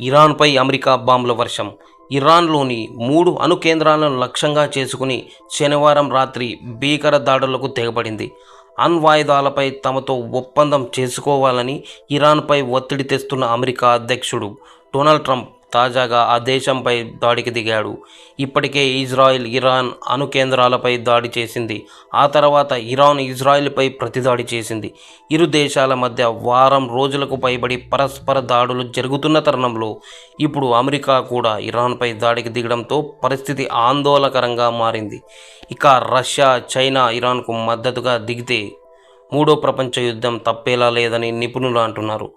ఇరాన్పై America బాంబుల వర్షం. ఇరాన్లోని మూడు అణు కేంద్రాలను లక్ష్యంగా చేసుకుని శనివారం రాత్రి భీకర దాడులకు తెగబడింది అణ్వాయుధాలపై తమతో ఒప్పందం చేసుకోవాలని ఇరాన్పై ఒత్తిడి తెస్తున్న అమెరికా అధ్యక్షుడు డొనాల్డ్ ట్రంప్ తాజాగా ఆ దేశంపై దాడికి దిగాడు. ఇప్పటికే ఇజ్రాయెల్ ఇరాన్ అణు కేంద్రాలపై దాడి చేసింది. ఆ తర్వాత ఇరాన్ ఇజ్రాయెల్పై ప్రతిదాడి చేసింది. ఇరు దేశాల మధ్య వారం రోజులకు పైబడి పరస్పర దాడులు జరుగుతున్న తరుణంలో ఇప్పుడు అమెరికా కూడా ఇరాన్పై దాడికి దిగడంతో పరిస్థితి ఆందోళనకరంగా మారింది. ఇక రష్యా చైనా ఇరాన్కు మద్దతుగా దిగితే మూడో ప్రపంచ యుద్ధం తప్పేలా లేదని నిపుణులు అంటున్నారు.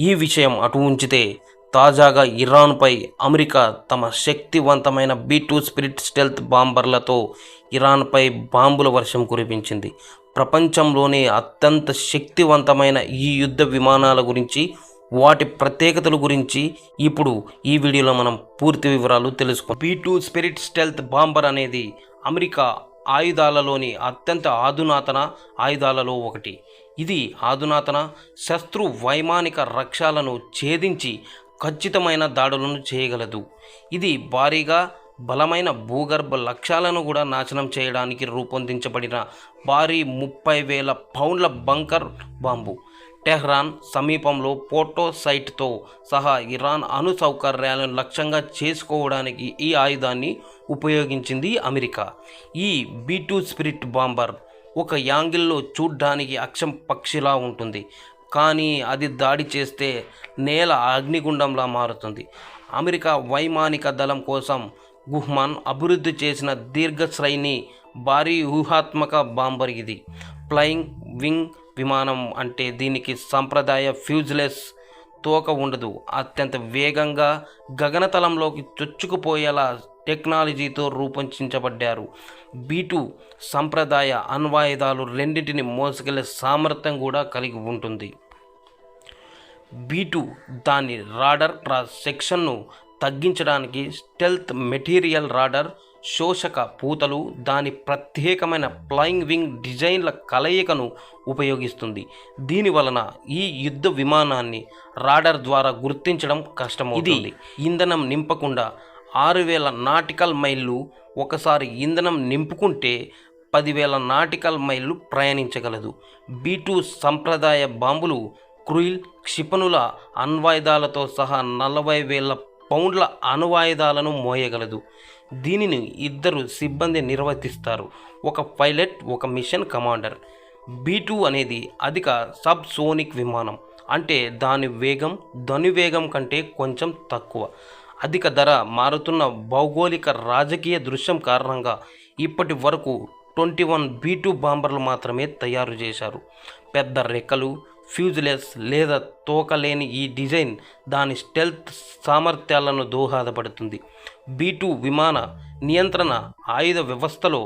ఈ విషయం అటు ఉంచితే తాజాగా ఇరాన్పై అమెరికా తమ శక్తివంతమైన బీ టూ స్పిరిట్ స్టెల్త్ బాంబర్లతో ఇరాన్పై బాంబుల వర్షం కురిపించింది. ప్రపంచంలోనే అత్యంత శక్తివంతమైన ఈ యుద్ధ విమానాల గురించి వాటి ప్రత్యేకతల గురించి ఇప్పుడు ఈ వీడియోలో మనం పూర్తి వివరాలు తెలుసుకో B two Spirit stealth bomber అనేది అమెరికా ఆయుధాలలోని అత్యంత ఆధునాతన ఆయుధాలలో ఒకటి. ఇది ఆధునాతన శత్రు వైమానిక రక్షాలను ఛేదించి ఖచ్చితమైన దాడులను చేయగలదు. ఇది భారీగా బలమైన భూగర్భ లక్ష్యాలను కూడా నాశనం చేయడానికి రూపొందించబడిన భారీ ముప్పై వేల పౌండ్ల బంకర్ బాంబు. టెహ్రాన్ సమీపంలో పోటో సైట్తో సహా ఇరాన్ అణు సౌకర్యాలను లక్ష్యంగా చేసుకోవడానికి ఈ ఆయుధాన్ని ఉపయోగించింది అమెరికా. ఈ బీ టూ స్పిరిట్ బాంబర్ ఒక యాంగిల్లో చూడ్డానికి అక్షం పక్షిలా ఉంటుంది. కానీ అది దాడి చేస్తే నేల అగ్నిగుండంలా మారుతుంది. అమెరికా వైమానిక దళం కోసం గుహ్మాన్ అభివృద్ధి చేసిన దీర్ఘశ్రేణి భారీ ఊహాత్మక బాంబర్ ఇది. ఫ్లయింగ్ వింగ్ విమానం అంటే దీనికి సంప్రదాయ ఫ్యూజ్లెస్ తోక ఉండదు. అత్యంత వేగంగా గగనతలంలోకి చొచ్చుకుపోయేలా టెక్నాలజీతో రూపొందించబడ్డారు. బీటు సంప్రదాయ అణ్వాయుధాలు రెండింటిని మోసుకెళ్ళే సామర్థ్యం కూడా కలిగి ఉంటుంది. బీటు దాని రాడర్ క్రాస్ సెక్షన్ను తగ్గించడానికి స్టెల్త్ మెటీరియల్ రాడర్ శోషక పూతలు దాని ప్రత్యేకమైన ఫ్లయింగ్ వింగ్ డిజైన్ల కలయికను ఉపయోగిస్తుంది. దీని వలన ఈ యుద్ధ విమానాన్ని రాడర్ ద్వారా గుర్తించడం కష్టమవుతుంది. ఇంధనం నింపకుండా ఆరు వేల నాటికల్ మైళ్ళు ఒకసారి ఇంధనం నింపుకుంటే పదివేల నాటికల్ మైళ్ళు ప్రయాణించగలదు. బీ టూ సంప్రదాయ బాంబులు క్రూయిల్ క్షిపణుల అణ్వాయుధాలతో సహా నలభై వేల పౌండ్ల అణువాయుధాలను మోయగలదు. దీనిని ఇద్దరు సిబ్బంది నిర్వర్తిస్తారు. ఒక పైలట్ ఒక మిషన్ కమాండర్. బీ టూ అనేది అధిక సబ్ సోనిక్ విమానం. అంటే దాని వేగం ధ్వని వేగం కంటే కొంచెం తక్కువ. అధిక ధర మారుతున్న భౌగోళిక రాజకీయ దృశ్యం కారణంగా ఇప్పటి వరకు ట్వంటీ వన్ బీ టూ బాంబర్లు మాత్రమే తయారు చేశారు. పెద్ద రెక్కలు ఫ్యూజ్లెస్ లేదా తోకలేని ఈ డిజైన్ దాని స్టెల్త్ సామర్థ్యాలను దోహదపడుతుంది. బీ టూ విమాన నియంత్రణ ఆయుధ వ్యవస్థలో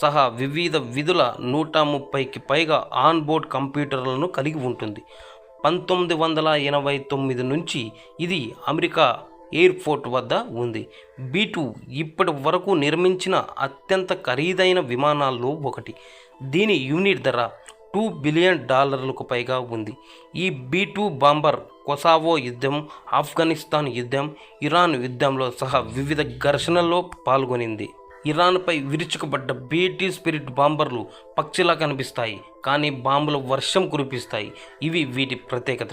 సహా వివిధ విధుల నూట ముప్పైకి పైగా ఆన్బోర్డ్ కంప్యూటర్లను కలిగి ఉంటుంది. పంతొమ్మిది వందల ఎనభై తొమ్మిది నుంచి ఇది అమెరికా ఎయిర్పోర్ట్ వద్ద ఉంది. బీ టూ ఇప్పటి వరకు నిర్మించిన అత్యంత ఖరీదైన విమానాల్లో ఒకటి. దీని యూనిట్ ధర టూ బిలియన్ డాలర్లకు పైగా ఉంది. ఈ బీ టూ బాంబర్ కొసావో యుద్ధం ఆఫ్ఘనిస్తాన్ యుద్ధం ఇరాన్ యుద్ధంలో సహా వివిధ ఘర్షణల్లో పాల్గొనింది. ఇరాన్పై విరుచుకుపడ్డ బీటీ స్పిరిట్ బాంబర్లు పక్షిలా కనిపిస్తాయి కానీ బాంబుల వర్షం కురిపిస్తాయి. ఇవి వీటి ప్రత్యేకతలు.